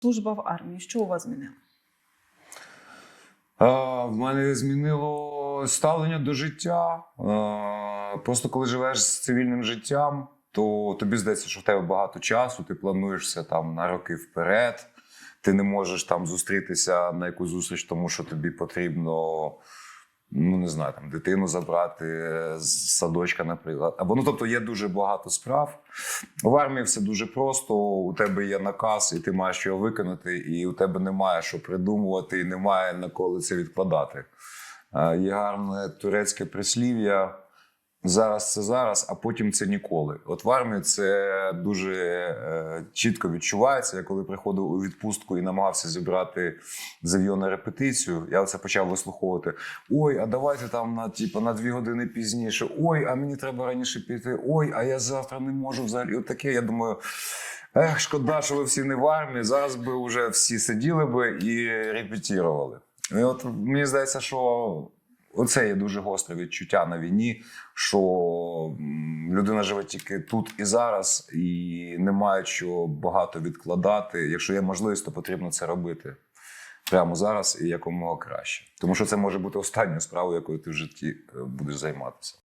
служба в армії? Що у вас змінило? А, в мене змінило ставлення до життя. А, просто коли живеш з цивільним життям, то тобі здається, що в тебе багато часу, ти плануєшся там на роки вперед. Ти не можеш там зустрітися на якусь зустріч, тому що тобі потрібно. Ну, не знаю, там дитину забрати з садочка, наприклад. Або ну, тобто є дуже багато справ. В армії все дуже просто. У тебе є наказ, і ти маєш його виконати, і у тебе немає що придумувати, і немає на коли це відкладати. Е, Є гарне турецьке прислів'я. Зараз це зараз, а потім це ніколи. От в армії це дуже е, чітко відчувається. Я коли приходив у відпустку і намагався зібрати зав'йо на репетицію, я це почав вислуховувати. Ой, а давайте там на типу, на дві години пізніше. Ой, а мені треба раніше піти. Ой, а я завтра не можу взагалі. От таке. Я думаю, ех, шкода, що ви всі не в армії. Зараз би вже всі сиділи би і репетірували. І от мені здається, що оце є дуже гостре відчуття на війні, що людина живе тільки тут і зараз, і немає що багато відкладати. Якщо є можливість, то потрібно це робити прямо зараз і якомога краще. Тому що це може бути останньою справою, якою ти в житті е, будеш займатися.